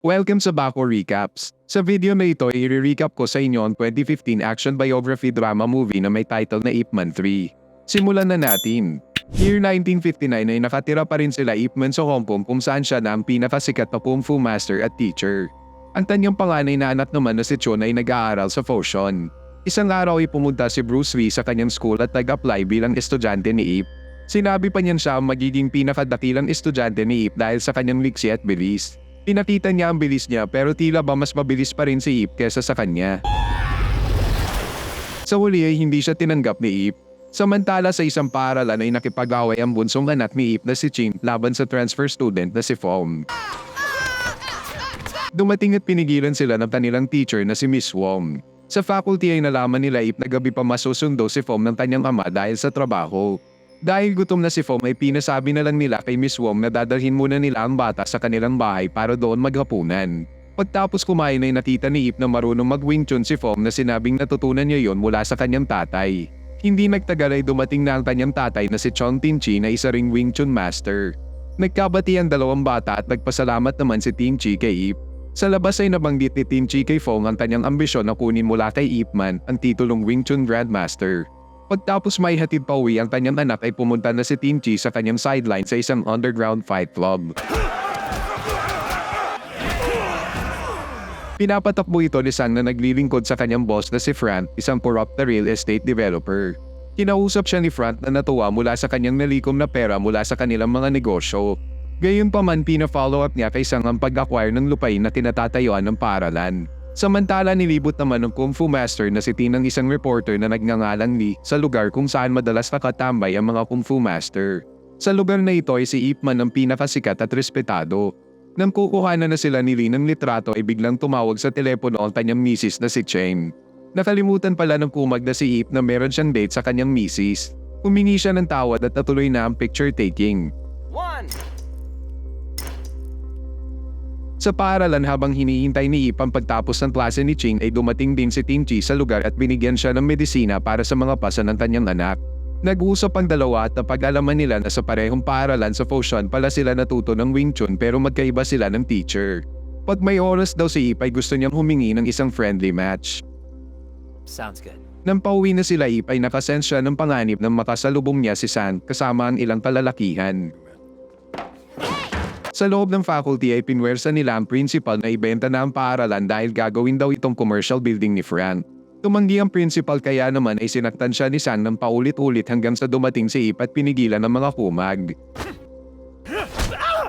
Welcome sa Bako Recaps. Sa video na ito, i-recap ko sa inyo ang 2015 action biography drama movie na may title na Ip Man 3. Simulan na natin. Year 1959 ay nakatira pa rin sila Ip Man sa Hong Kong kung saan siya na ang pinakasikat na Kung Fu master at teacher. Ang tanyang panganay na anak naman na si Chon ay nag-aaral sa Foshan. Isang araw ay pumunta si Bruce Lee sa kanyang school at nag-apply bilang estudyante ni Ip. Sinabi pa niyan siya ang magiging pinakadakilang estudyante ni Ip dahil sa kanyang liksi at bilis. Pinakita niya ang bilis niya pero tila ba mas mabilis pa rin si Ip kesa sa kanya. Sa huli ay hindi siya tinanggap ni Ip. Samantala sa isang paaralan ay nakipag-away ang bunsong anak ni Ip na si Chin laban sa transfer student na si Fong. Dumating at pinigilan sila ng kanilang teacher na si Miss Wong. Sa faculty ay nalaman nila Ip na gabi pa masusundo si Fong ng kanyang ama dahil sa trabaho. Dahil gutom na si Fong ay pinasabi na lang nila kay Miss Wong na dadalhin muna nila ang bata sa kanilang bahay para doon maghapunan. Pagtapos kumain ay nakita ni Ip na marunong mag-Wing Chun si Fong na sinabing natutunan niya yon mula sa kanyang tatay. Hindi nagtagal ay dumating na ang kanyang tatay na si Chong Tin Chi na isa ring Wing Chun master. Nagkabati ang dalawang bata at nagpasalamat naman si Tin Chi kay Ip. Sa labas ay nabanggit ni Tin Chi kay Fong ang kanyang ambisyon na kunin mula kay Ip Man ang titulong Wing Chun Grandmaster. Pagtapos may hatid pa uwi ang kanyang anak ay pumunta na si Team Chi sa kanyang sideline sa isang underground fight club. Pinapatakbo ito ni Sang na naglilingkod sa kanyang boss na si Fran, isang corrupt na real estate developer. Kinausap siya ni Fran na natuwa mula sa kanyang nalikom na pera mula sa kanilang mga negosyo. Gayunpaman pina-follow up niya kay Sang ang pag-acquire ng lupain na tinatatayuan ng paralan. Samantala nilibot naman ng Kung Fu Master na si Tinang isang reporter na nagngangalang Lee sa lugar kung saan madalas nakatambay ang mga Kung Fu Master. Sa lugar na ito ay si Ip Man ang pinakasikat at respetado. Nang kukuhanan na sila ni Lee ng litrato ay biglang tumawag sa telepono ang kanyang misis na si Cheng. Nakalimutan pala ng kumag na si Ip na meron siyang date sa kanyang misis. Humingi siya ng tawad at natuloy na ang picture taking. Sa paaralan habang hinihintay ni Ip ang pagtapos ng klase ni Ching ay dumating din si Tin Chi sa lugar at binigyan siya ng medisina para sa mga pasa ng kanyang anak. Nag-usap ang dalawa at napag-alaman nila na sa parehong paaralan sa Foshan pala sila natuto ng Wing Chun pero magkaiba sila ng teacher. Pag may oras daw si Ip ay gusto niyang humingi ng isang friendly match. Sounds good. Nang pauwi na sila Ip ay nakasense siya ng panganib nang makasalubong niya si San kasama ang ilang kalalakihan. Sa loob ng faculty ay pinwersa nila ang principal na ibenta na ang paaralan dahil gagawin daw itong commercial building ni Frank. Tumanggi ang principal kaya naman ay sinaktan siya ni San ng paulit-ulit hanggang sa dumating si Ip at pinigilan ng mga kumag.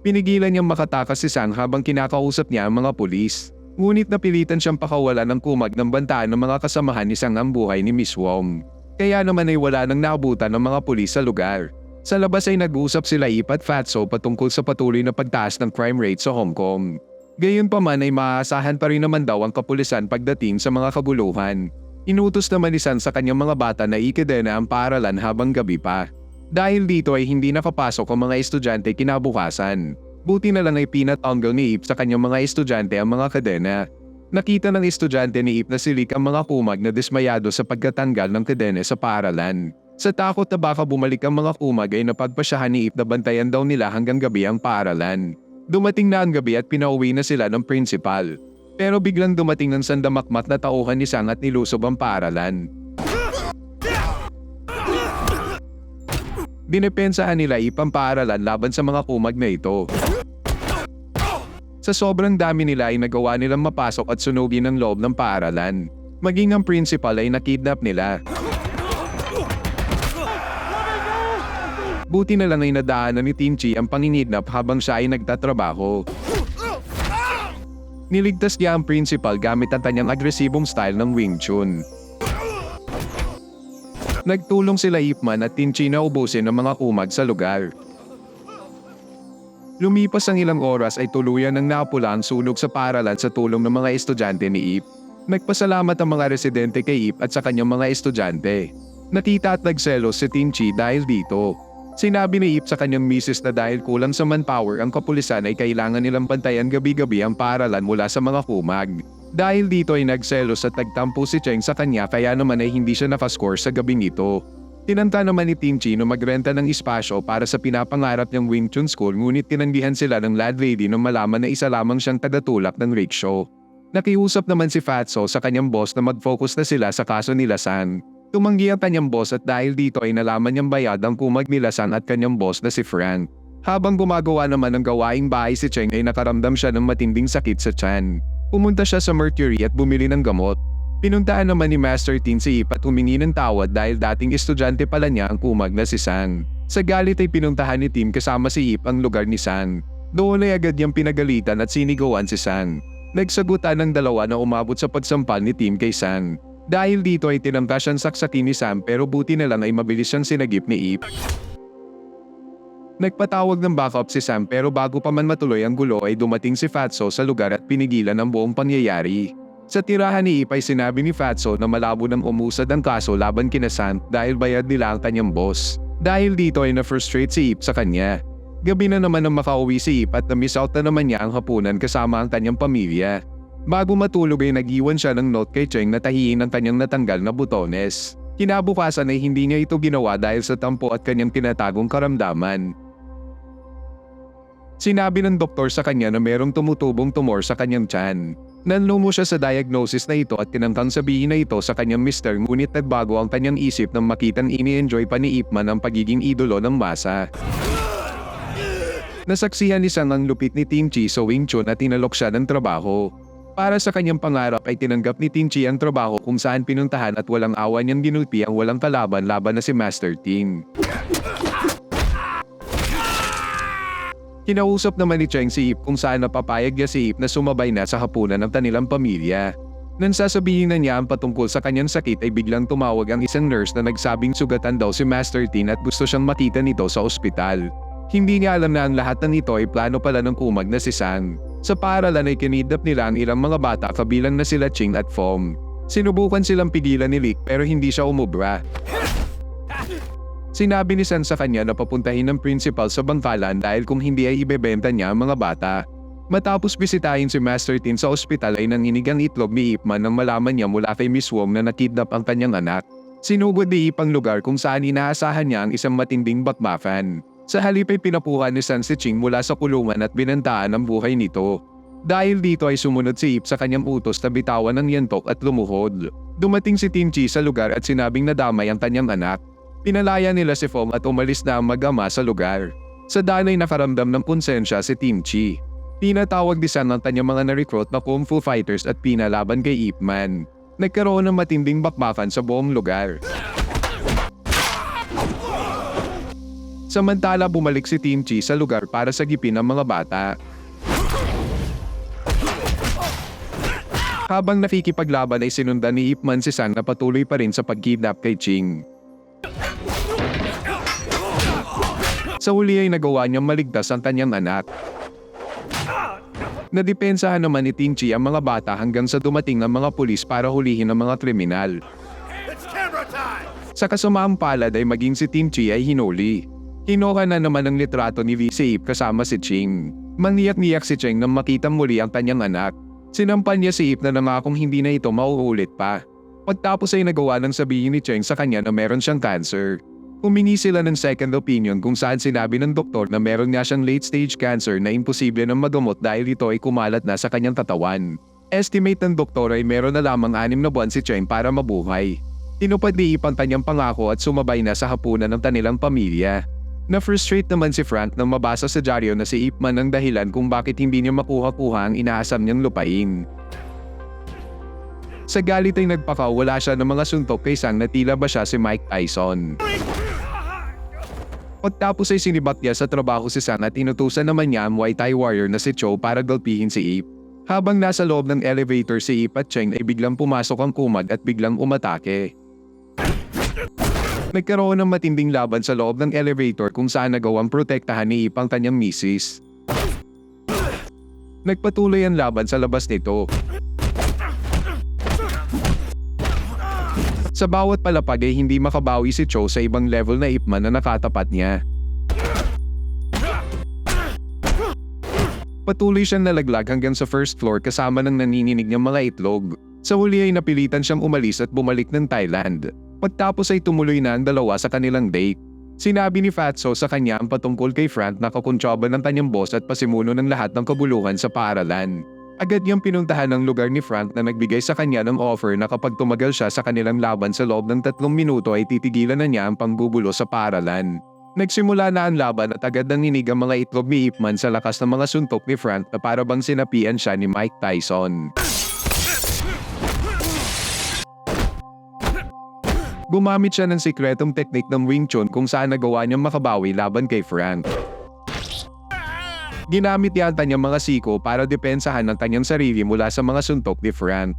Pinigilan niyang makatakas si San habang kinakausap niya ang mga pulis. Ngunit napilitan siyang pakawalan ng kumag ng bantaan ng mga kasamahan ni Sang ang buhay ni Miss Wong. Kaya naman ay wala nang naabutan ng mga pulis sa lugar. Sa labas ay nag-uusap sila Ip at Fatso patungkol sa patuloy na pagtaas ng crime rate sa Hong Kong. Gayunpaman ay maaasahan pa rin naman daw ang kapulisan pagdating sa mga kabuluhan. Inutos naman ni San sa kanyang mga bata na ikidena ang paaralan habang gabi pa. Dahil dito ay hindi nakapasok ang mga estudyante kinabukasan. Buti na lang ay pinatanggal ni Ip sa kanyang mga estudyante ang mga kadena. Nakita ng estudyante ni Ip na silik ang mga kumag na dismayado sa pagkatanggal ng kadena sa paaralan. Sa takot na baka bumalik ang mga kumag ay napagpasyahan ni Ip na bantayan daw nila hanggang gabi ang paaralan. Dumating na ang gabi at pinauwi na sila ng principal. Pero biglang dumating ng sandamakmak na tauhan ni Sang at nilusob ang paaralan. Dinepensahan nila Ip ang paaralan laban sa mga kumag na ito. Sa sobrang dami nila ay nagawa nilang mapasok at sunugin ang loob ng paaralan. Maging ang principal ay nakidnap nila. Buti na lang ay nadaanan ni Tinchi ang panginidnap habang siya ay nagtatrabaho. Niligtas niya ang principal gamit ang kanyang agresibong style ng Wing Chun. Nagtulong sila Ipman at Tinchi na ubusin ang mga kumag sa lugar. Lumipas ang ilang oras ay tuluyan ng napula ang sunog sa paralan sa tulong ng mga estudyante ni Ip. Nagpasalamat ang mga residente kay Ip at sa kanyang mga estudyante. Natita at nagselos si Tinchi dahil dito. Sinabi ni Ip sa kanyang misis na dahil kulang sa manpower ang kapulisan ay kailangan nilang bantayan gabi-gabi ang paaralan mula sa mga kumag. Dahil dito ay nagselos at nagtampo si Cheng sa kanya kaya naman ay hindi siya nakascore sa gabing ito. Tinanta naman ni Team Chi na magrenta ng espasyo para sa pinapangarap niyang Wing Chun School ngunit tinanggihan sila ng landlady nung malaman na isa lamang siyang tagatulak ng rickshaw. Nakiusap naman si Fatso sa kanyang boss na mag-focus na sila sa kaso nila San. Tumanggi ang kanyang boss at dahil dito ay nalaman niyang bayad ang kumag nila San at kanyang boss na si Frank. Habang gumagawa naman ng gawaing bahay si Cheng ay nakaramdam siya ng matinding sakit sa tiyan. Pumunta siya sa Mercury at bumili ng gamot. Pinuntaan naman ni Master Tin si Ip at humingi ng tawad dahil dating estudyante pala niya ang kumag na si San. Sa galit ay pinuntahan ni Tim kasama si Ip ang lugar ni San. Doon ay agad niyang pinagalitan at sinigawan si San. Nagsagutan ng dalawa na umabot sa pagsampal ni Tim kay San. Dahil dito ay tinangka siyang saksakin ni Sam pero buti na lang ay mabilis siyang sinagip ni Ip. Nagpatawag ng backup si Sam pero bago pa man matuloy ang gulo ay dumating si Fatso sa lugar at pinigilan ang buong pangyayari. Sa tirahan ni Ip ay sinabi ni Fatso na malabo nang umusad ang kaso laban kina Sant dahil bayad nila ang kanyang boss. Dahil dito ay na-frustrate si Ip sa kanya. Gabi na naman nang makauwi si Ip at na-miss out na naman niya ang hapunan kasama ang kanyang pamilya. Bago matulog ay nag-iwan siya ng note kay Cheng na tahiin ang kanyang natanggal na butones. Kinabukasan ay hindi niya ito ginawa dahil sa tampo at kanyang tinatagong karamdaman. Sinabi ng doktor sa kanya na merong tumutubong tumor sa kanyang tiyan. Nanlumo siya sa diagnosis na ito at tinangkang sabihin na ito sa kanyang mister ngunit nagbago ang kanyang isip nang makitang ini-enjoy pa ni Ipman ang pagiging idolo ng masa. Nasaksihan ni Sang ang lupit ni Team Chi sa Wing Chun at tinalok siya ng trabaho. Para sa kanyang pangarap ay tinanggap ni Team Chi ang trabaho kung saan pinuntahan at walang awa niyang ginulpi ang walang kalaban laban na si Master Team. Kinausap naman ni Cheng si Ip kung saan napapayag niya si Ip na sumabay na sa hapunan ng kanilang pamilya. Nang sasabihin na niya ang patungkol sa kanyang sakit ay biglang tumawag ang isang nurse na nagsabing sugatan daw si Master Tin at gusto siyang makita nito sa ospital. Hindi niya alam na ang lahat ng ito ay plano pala ng kumag na si San. Sa paaralan ay kinidnap nila ang ilang mga bata kabilang na sila Ching at Fong. Sinubukan silang pigilan ni Lick pero hindi siya umubra. Sinabi ni San sa kanya na papuntahin ng principal sa bangkalan dahil kung hindi ay ibebenta niya ang mga bata. Matapos bisitahin si Master Tin sa ospital ay nanginig ang itlog ni Ipman nang malaman niya mula kay Miss Wong na nakidnap ang kanyang anak. Sinugod ni Ip ang lugar kung saan inaasahan niya ang isang matinding bakmafan. Sa halip ay pinapuhan ni San si Ching mula sa kulungan at binantaan ang buhay nito. Dahil dito ay sumunod si Ip sa kanyang utos na bitawan ng yantok at lumuhod. Dumating si Tim Chi sa lugar at sinabing nadamay ang kanyang anak. Pinalaya nila si Fong at umalis na ang mag-ama sa lugar. Sa daan ay nakaramdam ng konsensya si Team Chi. Pinatawag ni San ang kanyang mga na-recruit na Kung Fu Fighters at pinalaban kay Ip Man. Nagkaroon ng matinding bakbakan sa buong lugar. Samantala bumalik si Team Chi sa lugar para sagipin ang mga bata. Habang nakikipaglaban ay sinundan ni Ip Man si San na patuloy pa rin sa pagkidnap kay Ching. Sa huli ay nagawa niyang maligtas ang kanyang anak. Nadepensahan naman ni Ting Chi ang mga bata hanggang sa dumating ng mga pulis para hulihin ang mga kriminal. Sa kasamaang palad ay maging si Ting Chi ay hinuli. Kinuha na naman ang litrato ni V. si Ip kasama si Ching. Maniyak-niyak si Cheng nang makita muli ang kanyang anak. Sinampan niya si Ip na nangakong hindi na ito mauulit pa. Pagtapos ay nagawa ng sabihin ni Cheng sa kanya na meron siyang cancer. Humingi sila ng second opinion kung saan sinabi ng doktor na meron nga siyang late stage cancer na imposible nang magamot dahil ito ay kumalat na sa kanyang katawan. Estimate ng doktor ay meron na lamang anim na buwan si Cheng para mabuhay. Tinupad ni Ip ang kanyang pangako at sumabay na sa hapunan ng kanilang pamilya. Na-frustrate naman si Frank nang mabasa sa dyaryo na si Ip Man ang dahilan kung bakit hindi niya makuha-kuha ang inaasam niyang lupain. Sa galit ay nagpakawala siya ng mga suntok kay Sang na tila ba siya si Mike Tyson. Pagtapos ay sinibat niya sa trabaho si San at inutusan naman niya ang Muay Thai warrior na si Cho para galpihin si Ip. Habang nasa loob ng elevator si Ip at Cheng ay biglang pumasok ang kumag at biglang umatake. Nagkaroon ng matinding laban sa loob ng elevator kung saan nagawang protektahan ni Ip ang kanyang misis. Nagpatuloy ang laban sa labas nito. Sa bawat palapag ay hindi makabawi si Cho sa ibang level na Ip Man na nakatapat niya. Patuloy siyang nalaglag hanggang sa first floor kasama ng nanininig niyang mga itlog. Sa huli ay napilitan siyang umalis at bumalik ng Thailand. Pagtapos ay tumuloy na ang dalawa sa kanilang date. Sinabi ni Fatso sa kanya ang patungkol kay Frank na kakuntsaba ng kanyang boss at pasimuno ng lahat ng kabuluhan sa paaralan. Agad niyang pinuntahan ang lugar ni Frank na nagbigay sa kanya ng offer na kapag tumagal siya sa kanilang laban sa loob ng tatlong minuto ay titigilan na niya ang pangbubulo sa paaralan. Nagsimula na ang laban at agad nang ninig ang mga itlog ni Ip Man sa lakas ng mga suntok ni Frank na para bang sinapian siya ni Mike Tyson. Gumamit siya ng sikretong teknik ng Wing Chun kung saan nagawa niyang makabawi laban kay Frank. Ginamit niya ang kanyang mga siko para depensahan ang kanyang sarili mula sa mga suntok ni Frank.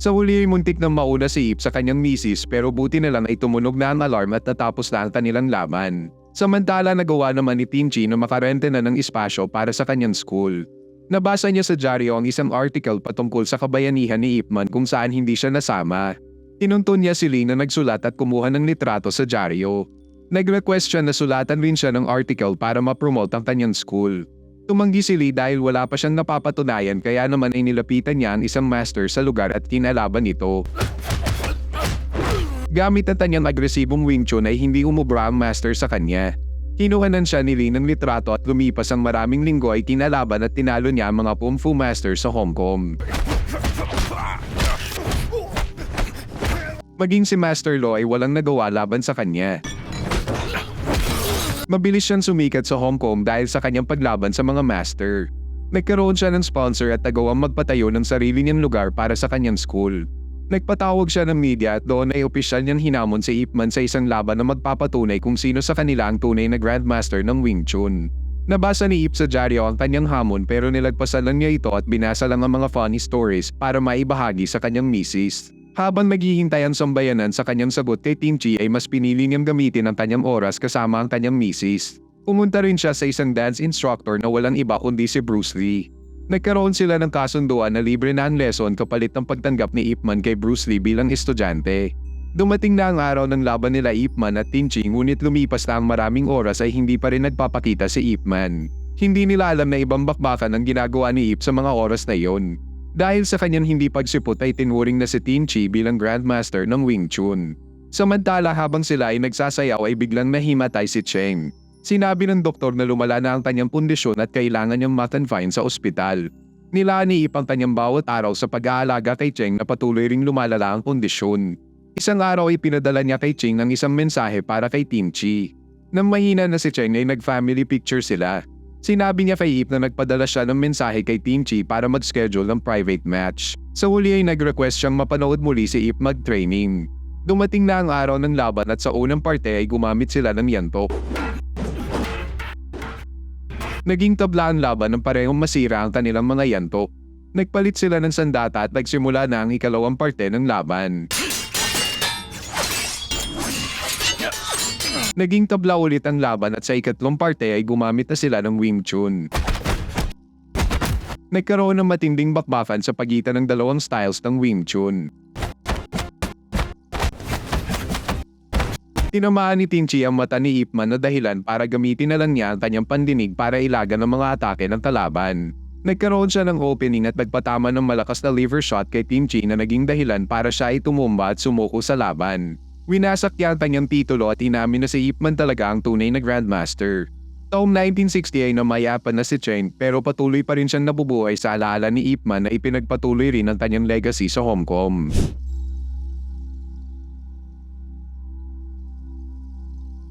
Sa huli ay muntik nang mauna si Ip sa kanyang misis pero buti na lang ay tumunog na ang alarm at natapos na ang kanilang laban. Samantala nagawa naman ni Tinchi na makarente na ng espasyo para sa kanyang school. Nabasa niya sa dyaryo ang isang article patungkol sa kabayanihan ni Ipman kung saan hindi siya nasama. Tinuntun niya si Lee na nagsulat at kumuha ng litrato sa dyaryo. Nag-request siya na sulatan rin siya ng article para ma-promote ang kanyang school. Tumanggi si Lee dahil wala pa siyang napapatunayan kaya naman ay nilapitan niya ang isang master sa lugar at kinalaban ito. Gamit ang kanyang agresibong Wing Chun ay hindi umubra ang master sa kanya. Kinuhanan siya ni Lee ng litrato at lumipas ang maraming linggo ay kinalaban at tinalo niya ang mga Kung Fu Master sa Hong Kong. Maging si Master Lo ay walang nagawa laban sa kanya. Mabilis siyang sumikat sa Hong Kong dahil sa kanyang paglaban sa mga master. Nagkaroon siya ng sponsor at nagawang magpatayo ng sarili niyang lugar para sa kanyang school. Nagpatawag siya ng media at doon ay opisyal niyang hinamon si Ip Man sa isang laban na magpapatunay kung sino sa kanila ang tunay na Grandmaster ng Wing Chun. Nabasa ni Ip sa dyaryo ang kanyang hamon pero nilagpasan lang niya ito at binasa lang ang mga funny stories para maibahagi sa kanyang misis. Habang naghihintay ang sambayanan sa kanyang sagot kay Tinchi ay mas pinili niyang gamitin ang kanyang oras kasama ang kanyang misis. Pumunta rin siya sa isang dance instructor na walang iba kundi si Bruce Lee. Nagkaroon sila ng kasunduan na libre na ang lesson kapalit ng pagtanggap ni Ip Man kay Bruce Lee bilang estudyante. Dumating na ang araw ng laban nila Ip Man at Tinchi ngunit lumipas na ang maraming oras ay hindi pa rin nagpapakita si Ip Man. Hindi nila alam na ibang bakbakan ang ginagawa ni Ip sa mga oras na iyon. Dahil sa kanyang hindi pagsipot ay tinuring na si Tinchi bilang Grandmaster ng Wing Chun. Samantala habang sila ay nagsasayaw ay biglang nahimatay si Cheng. Sinabi ng doktor na lumala na ang kanyang pundisyon at kailangan niyang matanfine sa ospital. Nilaan ni Ip ang kanyang bawat araw sa pag-aalaga kay Cheng na patuloy ring lumalala ang kondisyon. Isang araw ay pinadala niya kay Cheng ng isang mensahe para kay Tinchi. Nang mahina na si Cheng ay nag-family picture sila. Sinabi niya kay Ip na nagpadala siya ng mensahe kay Tinchi para mag-schedule ng private match. Sa huli ay nag-request siyang mapanood muli si Ip mag-training. Dumating na ang araw ng laban at sa unang parte ay gumamit sila ng yantok. Naging tabla ang laban ng parehong masira ang kanilang mga yantok. Nagpalit sila ng sandata at nagsimula na ang ikalawang parte ng laban. Naging tabla ulit ang laban at sa ikatlong parte ay gumamit na sila ng Wing Chun. Nagkaroon ng matinding bakbakan sa pagitan ng dalawang styles ng Wing Chun. Tinamaan ni Tinchi ang mata ni Ip Man na dahilan para gamitin na lang niya ang kanyang pandinig para ilagan ng mga atake ng kalaban. Nagkaroon siya ng opening at nagpatama ng malakas na liver shot kay Tinchi na naging dahilan para siya ay tumumba at sumuko sa laban. Winasak niya ang kanyang titulo at inamin na si Ip Man talaga ang tunay na Grandmaster. Taong 1960 ay namayapan na si Cheng pero patuloy pa rin siyang nabubuhay sa alaala ni Ip Man na ipinagpatuloy rin ang kanyang legacy sa Hong Kong.